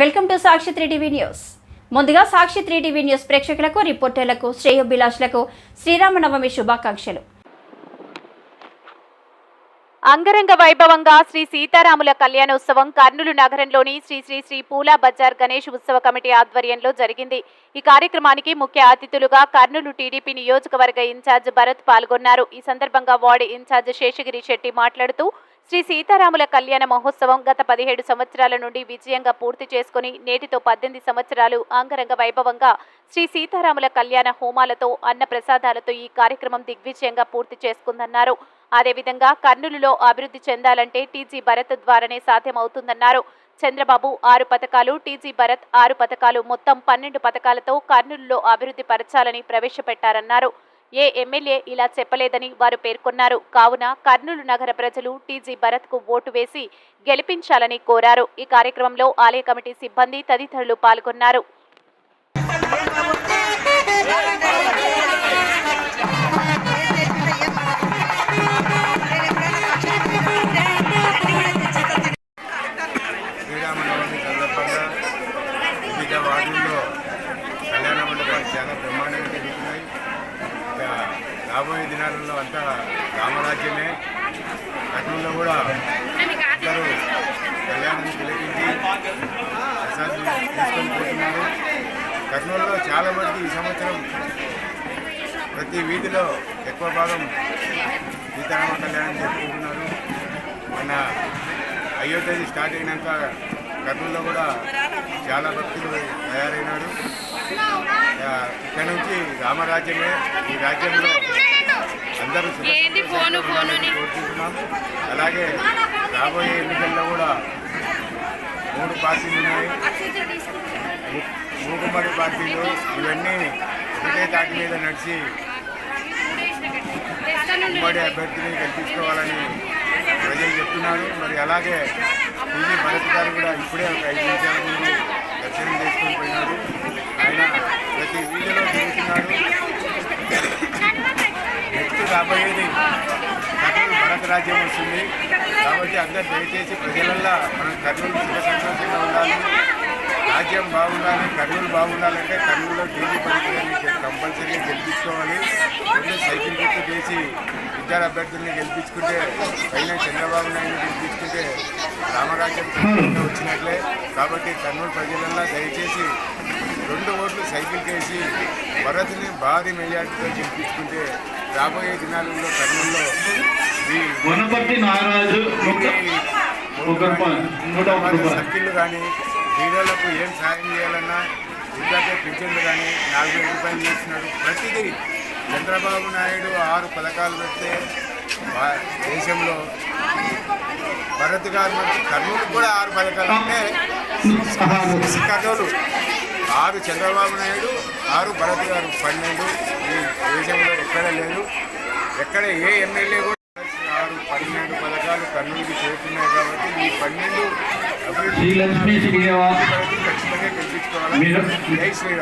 Welcome to Sakshi three TV news. ముందుగా Sakshi three TV news ప్రేక్షకులకు రిపోర్టర్లకు శ్రేయోభిలాషులకు శ్రీరామనవమి శుభాకాంక్షలు. అంగరంగ వైభవంగా శ్రీ సీతారాముల కళ్యాణోత్సవం కర్నూలు నగరంలోని శ్రీ శ్రీ శ్రీ పూలా బజార్ గణేష్ ఉత్సవ కమిటీ ఆధ్వర్యంలో జరిగింది. ఈ కార్యక్రమానికి ముఖ్య అతిథులుగా కర్నూలు టీడీపీ నియోజకవర్గ ఇన్ఛార్జ్ భరత్ పాల్గొన్నారు. ఈ సందర్భంగా వార్డు ఇన్ఛార్జ్ శేషగిరి శెట్టి మాట్లాడుతూ శ్రీ సీతారాముల కళ్యాణ మహోత్సవం గత పదిహేడు సంవత్సరాల నుండి విజయంగా పూర్తి చేసుకుని నేటితో పద్దెనిమిది సంవత్సరాలు అంగరంగ వైభవంగా శ్రీ సీతారాముల కళ్యాణ హోమాలతో అన్న ప్రసాదాలతో ఈ కార్యక్రమం దిగ్విజయంగా పూర్తి చేసుకుందన్నారు. అదేవిధంగా కర్నూలులో అభివృద్ధి చెందాలంటే టీజీ భరత్ ద్వారానే సాధ్యమవుతుందన్నారు. చంద్రబాబు ఆరు పథకాలు టీజీ భరత్ ఆరు పథకాలు మొత్తం పన్నెండు పథకాలతో కర్నూలులో అభివృద్ధి పరచాలని ప్రవేశపెట్టారన్నారు. ఏ ఎమ్మెల్యే ఇలా చెప్పలేదని వారు పేర్కొన్నారు. కావున కర్నూలు నగర ప్రజలు టీజీ భరత్కు ఓటు వేసి గెలిపించాలని కోరారు. ఈ కార్యక్రమంలో ఆలయ కమిటీ సిబ్బంది తదితరులు పాల్గొన్నారు. శ్రీరామనవమి సందర్భంగా వివిధ వార్డుల్లో కళ్యాణ మండపాలు చాలా బ్రహ్మాండంగా జరుగుతున్నాయి ఇక రాబోయే దినాలలో అంతా రామరాజ్యమే. కర్నూలులో కూడా అందరూ కళ్యాణాన్ని తిలకించి ప్రసాదం తీసుకొని పోతున్నారు. కర్నూలులో చాలా మంది ఈ సంవత్సరం ప్రతి వీధిలో ఎక్కువ భాగం సీతారామ కళ్యాణం జరుపుకుంటున్నారు. మన అయ్యో తేదీ స్టార్ట్ అయినాక కర్నూలులో కూడా చాలా భక్తులు తయారైనారు. ఇక్కడ నుంచి రామరాజ్యమే ఈ రాజ్యంలో అందరూ కోరుకుంటున్నాం అలాగే రాబోయే ఎన్నికల్లో కూడా మూడు పార్టీలు ఉన్నాయి. మూకుమ్మడి పార్టీలు ఇవన్నీ ఒకటే తాటి మీద నడిచి ఉమ్మడి అభ్యర్థిని గెలిపించుకోవాలని ప్రజలు మరి అలాగే టీవీ భరత్ గారు కూడా ఇప్పుడే ఒక ఐదు నిమిషాల ముందు దర్శనం చేసుకొని పోయినారు ఆయన ప్రతి వీధిలో తిరుగుతున్నాడు. నెక్స్ట్ రాబోయేది కర్నూలు భరత రాజ్యం వస్తుంది. కాబట్టి అందరు దయచేసి ప్రజలల్లో మనం కర్నూలు సుఖ సంతోషంగా ఉండాలి. రాజ్యం బాగుండాలి కర్నూలు బాగుండాలంటే కర్నూలులో టీవీ పరికరాన్ని కంపల్సరీగా గెలిపించుకోవాలి. రెండు సైకిల్ గుర్తు చేసి ఇద్దరు అభ్యర్థుల్ని గెలిపించుకుంటే పైన చంద్రబాబు నాయుడు గెలిపించుకుంటే రామరాజ్యం వచ్చినట్లే. కాబట్టి కర్నూలు ప్రజలల్లా దయచేసి రెండు ఓట్లు సైకిల్ కేసి భరత్ని భారీ మెజార్టీతో గెలిపించుకుంటే రాబోయే దినాలలో కర్నూలులో సర్కిళ్ళు కానీ వీడియోలకు ఏం సాయం చేయాలన్నా విద్యార్థి పింఛన్లు కానీ నాలుగు వేల రూపాయలు చేస్తున్నాడు. ప్రతిదీ చంద్రబాబు నాయుడు ఆరు పథకాలు పెడితే దేశంలో భరత్ గారు కర్నూలు కూడా ఆరు పథకాలు అంటే కర్నూలు. ఆరు చంద్రబాబు నాయుడు ఆరు భరత్ గారు పన్నెండు. ఈ దేశంలో ఎక్కడ లేదు. ఎక్కడ ఏ ఎమ్మెల్యే కూడా ఆరు పన్నెండు పథకాలు కర్నూలుకి చేరుతున్నాయి కాబట్టి ఈ పన్నెండు అభివృద్ధి శ్రీ